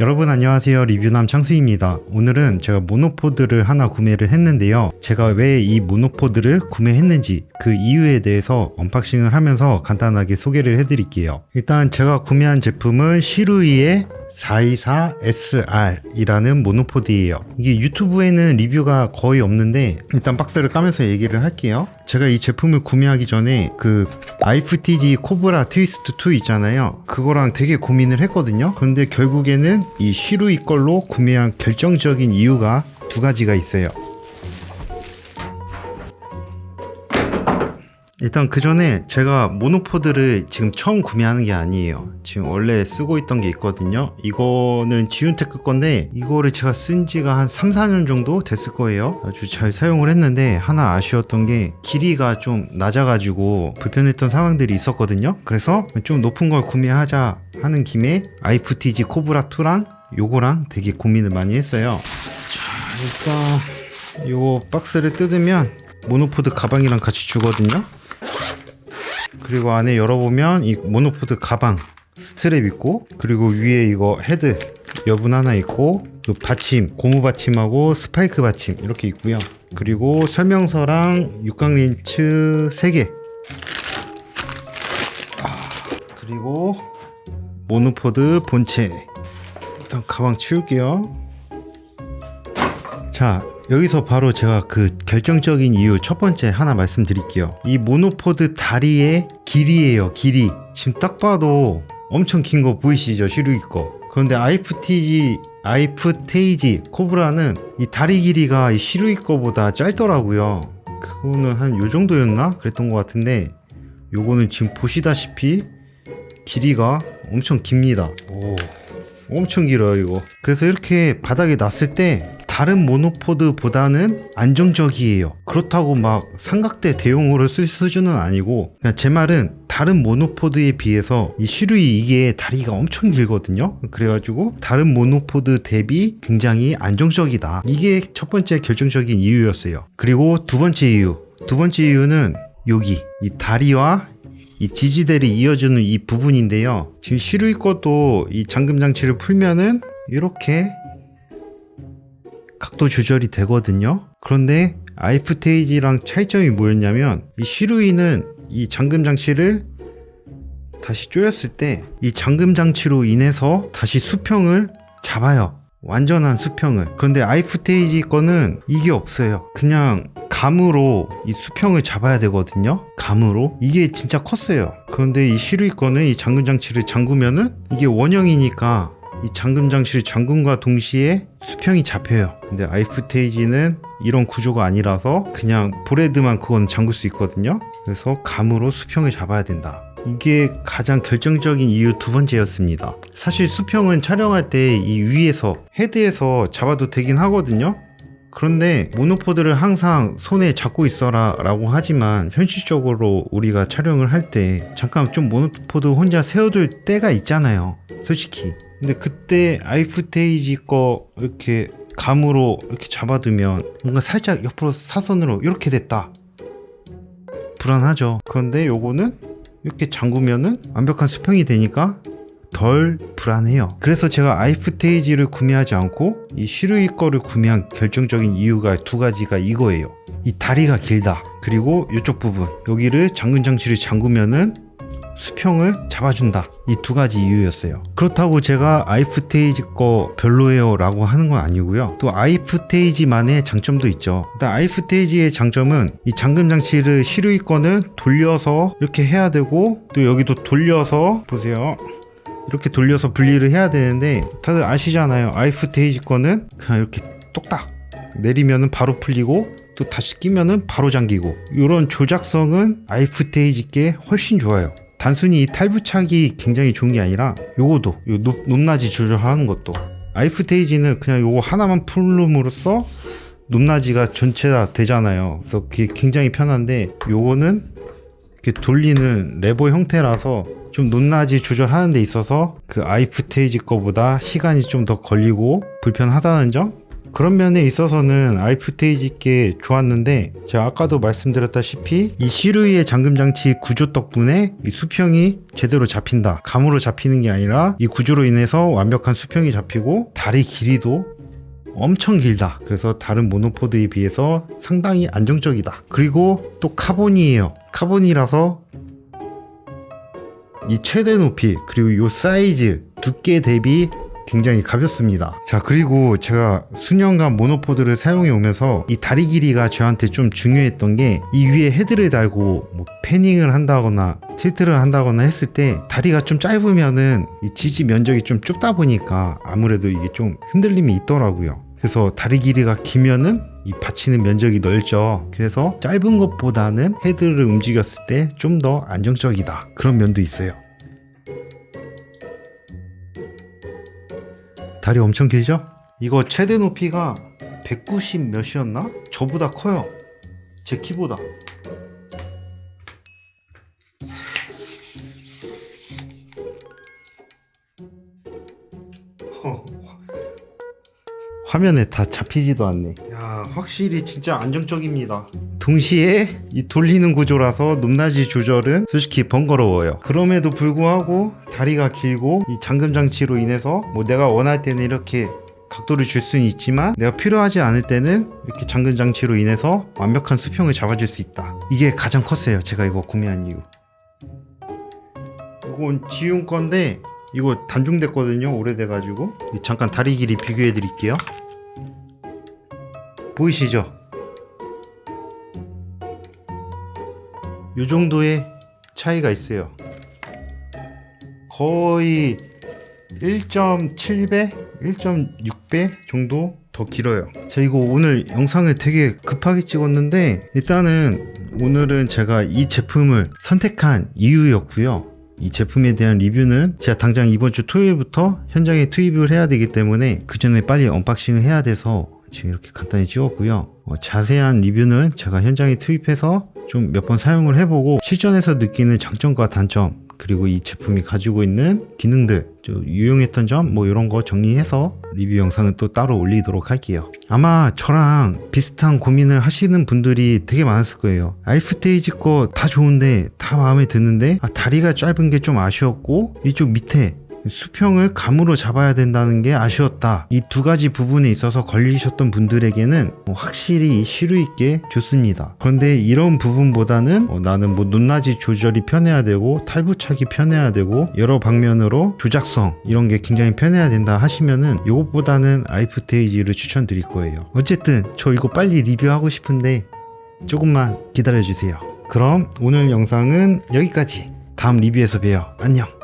여러분 안녕하세요. 리뷰남 창수입니다. 오늘은 제가 모노포드를 하나 구매를 했는데요. 제가 왜 이 모노포드를 구매했는지 그 이유에 대해서 언박싱을 하면서 간단하게 소개를 해드릴게요. 일단 제가 구매한 제품은 시루이의 424SR이라는 모노포드예요. 이게 유튜브에는 리뷰가 거의 없는데 일단 박스를 까면서 얘기를 할게요. 제가 이 제품을 구매하기 전에 그 IFTG 코브라 트위스트 2 있잖아요. 그거랑 되게 고민을 했거든요. 그런데 결국에는 이 시루이 걸로 구매한 결정적인 이유가 두 가지가 있어요. 일단 그 전에 제가 모노포드를 지금 처음 구매하는 게 아니에요. 지금 원래 쓰고 있던 게 있거든요. 이거는 지윤테크 건데 이거를 제가 쓴 지가 한 3, 4년 정도 됐을 거예요. 아주 잘 사용을 했는데 하나 아쉬웠던 게 길이가 좀 낮아가지고 불편했던 상황들이 있었거든요. 그래서 좀 높은 걸 구매하자 하는 김에 IFTG 코브라 2랑 요거랑 되게 고민을 많이 했어요. 자, 일단 요 박스를 뜯으면 모노포드 가방이랑 같이 주거든요. 그리고 안에 열어보면 이 모노포드 가방 스트랩 있고 그리고 위에 이거 헤드 여분 하나 있고 그 받침 고무 받침하고 스파이크 받침 이렇게 있고요. 그리고 설명서랑 육각 린츠 3개. 아, 그리고 모노포드 본체. 일단 가방 치울게요. 자 여기서 바로 제가 그 결정적인 이유 첫 번째 하나 말씀드릴게요. 이 모노포드 다리의 길이에요, 길이. 지금 딱 봐도 엄청 긴 거 보이시죠, 시루이 거. 그런데 IFTG, IF테이지 코브라는 이 다리 길이가 이 시루이 거보다 짧더라고요. 그거는 한 요 정도였나? 그랬던 것 같은데 요거는 지금 보시다시피 길이가 엄청 깁니다. 오, 엄청 길어요, 이거. 그래서 이렇게 바닥에 놨을 때 다른 모노포드보다는 안정적이에요. 그렇다고 막 삼각대 대용으로 쓸 수준은 아니고 제 말은 다른 모노포드에 비해서 이 시루이 이게 다리가 엄청 길거든요. 그래가지고 다른 모노포드 대비 굉장히 안정적이다. 이게 첫 번째 결정적인 이유였어요. 그리고 두 번째 이유. 두 번째 이유는 여기 이 다리와 이 지지대를 이어주는 이 부분인데요. 지금 시루이 것도 이 잠금 장치를 풀면은 이렇게 각도 조절이 되거든요. 그런데 아이프테이지랑 차이점이 뭐였냐면 이 시루이는 이 잠금 장치를 다시 조였을 때 이 잠금 장치로 인해서 다시 수평을 잡아요. 완전한 수평을. 그런데 아이프테이지 거는 이게 없어요. 그냥 감으로 이 수평을 잡아야 되거든요. 감으로. 이게 진짜 컸어요. 그런데 이 시루이 거는 이 잠금 장치를 잠그면은 이게 원형이니까 이 잠금 장치를 잠금과 동시에 수평이 잡혀요. 근데 아이프테이지는 이런 구조가 아니라서 그냥 브레드만 그건 잠글 수 있거든요. 그래서 감으로 수평을 잡아야 된다. 이게 가장 결정적인 이유 두 번째였습니다. 사실 수평은 촬영할 때 이 위에서 헤드에서 잡아도 되긴 하거든요. 그런데 모노포드를 항상 손에 잡고 있어라 라고 하지만 현실적으로 우리가 촬영을 할 때 잠깐 좀 모노포드 혼자 세워둘 때가 있잖아요. 솔직히. 근데 그때 아이프테이지 거 이렇게 감으로 이렇게 잡아두면 뭔가 살짝 옆으로 사선으로 이렇게 됐다. 불안하죠. 그런데 요거는 이렇게 잠그면은 완벽한 수평이 되니까 덜 불안해요. 그래서 제가 아이프테이지를 구매하지 않고 이 시루이 거를 구매한 결정적인 이유가 두 가지가 이거예요. 이 다리가 길다. 그리고 이쪽 부분 여기를 잠근 장치를 잠그면은 수평을 잡아준다. 이 두 가지 이유였어요. 그렇다고 제가 아이프테이지 거 별로예요 라고 하는 건 아니고요. 또 아이프테이지만의 장점도 있죠. 일단 아이프테이지의 장점은 이 잠금 장치를 거는 돌려서 이렇게 해야 되고 또 여기도 돌려서 보세요. 이렇게 돌려서 분리를 해야 되는데 다들 아시잖아요. 아이프테이지 거는 그냥 이렇게 똑딱 내리면은 바로 풀리고 또 다시 끼면은 바로 잠기고 이런 조작성은 아이프테이지께 훨씬 좋아요. 단순히 이 탈부착이 굉장히 좋은 게 아니라 요거도 요 높, 높낮이 조절하는 것도 아이프테이지는 그냥 요거 하나만 풀음으로써 높낮이가 전체 다 되잖아요. 그래서 그게 굉장히 편한데 요거는 이렇게 돌리는 레버 형태라서 좀 높낮이 조절하는 데 있어서 그 아이프테이지 거보다 시간이 좀 더 걸리고 불편하다는 점 그런 면에 있어서는 아이프테이지께 좋았는데 제가 아까도 말씀드렸다시피 이 시루이의 잠금 장치 구조 덕분에 이 수평이 제대로 잡힌다. 감으로 잡히는 게 아니라 이 구조로 인해서 완벽한 수평이 잡히고 다리 길이도 엄청 길다. 그래서 다른 모노포드에 비해서 상당히 안정적이다. 그리고 또 카본이에요. 카본이라서 이 최대 높이 그리고 이 사이즈 두께 대비 굉장히 가볍습니다. 자 그리고 제가 수년간 모노포드를 사용해 오면서 이 다리 길이가 저한테 좀 중요했던 게 이 위에 헤드를 달고 뭐 패닝을 한다거나 틸트를 한다거나 했을 때 다리가 좀 짧으면은 이 지지 면적이 좀 좁다 보니까 아무래도 이게 좀 흔들림이 있더라고요. 그래서 다리 길이가 길면은 이 받치는 면적이 넓죠. 그래서 짧은 것보다는 헤드를 움직였을 때 좀 더 안정적이다. 그런 면도 있어요. 다리 엄청 길죠? 이거 최대 높이가 190 몇이었나? 저보다 커요. 제 키보다. 허, 화면에 다 잡히지도 않네. 야, 확실히 진짜 안정적입니다. 동시에 이 돌리는 구조라서 높낮이 조절은 솔직히 번거로워요. 그럼에도 불구하고 다리가 길고 이 잠금 장치로 인해서 뭐 내가 원할 때는 이렇게 각도를 줄 수는 있지만 내가 필요하지 않을 때는 이렇게 잠금 장치로 인해서 완벽한 수평을 잡아줄 수 있다. 이게 가장 컸어요. 제가 이거 구매한 이유. 이건 지훈 건데 이거 단종됐거든요. 오래돼가지고 잠깐 다리 길이 비교해 드릴게요. 보이시죠? 요 정도의 차이가 있어요. 거의 1.7배, 1.6배 정도 더 길어요. 자, 이거 오늘 영상을 되게 급하게 찍었는데, 일단은 오늘은 제가 이 제품을 선택한 이유였고요. 이 제품에 대한 리뷰는 제가 당장 이번 주 토요일부터 현장에 투입을 해야 되기 때문에 그 전에 빨리 언박싱을 해야 돼서 지금 이렇게 간단히 찍었고요. 어, 자세한 리뷰는 제가 현장에 투입해서 좀 몇 번 사용을 해보고 실전에서 느끼는 장점과 단점 그리고 이 제품이 가지고 있는 기능들 좀 유용했던 점 뭐 이런 거 정리해서 리뷰 영상은 또 따로 올리도록 할게요. 아마 저랑 비슷한 고민을 하시는 분들이 되게 많았을 거예요. 알프테이지 거 다 좋은데 다 마음에 드는데 아, 다리가 짧은 게 좀 아쉬웠고 이쪽 밑에 수평을 감으로 잡아야 된다는 게 아쉬웠다. 이 두 가지 부분에 있어서 걸리셨던 분들에게는 뭐 확실히 시루 있게 좋습니다. 그런데 이런 부분보다는 어, 나는 뭐 높낮이 조절이 편해야 되고 탈부착이 편해야 되고 여러 방면으로 조작성 이런 게 굉장히 편해야 된다 하시면은 이것보다는 아이프테이지를 추천드릴 거예요. 어쨌든 저 이거 빨리 리뷰하고 싶은데 조금만 기다려 주세요. 그럼 오늘 영상은 여기까지. 다음 리뷰에서 봬요. 안녕.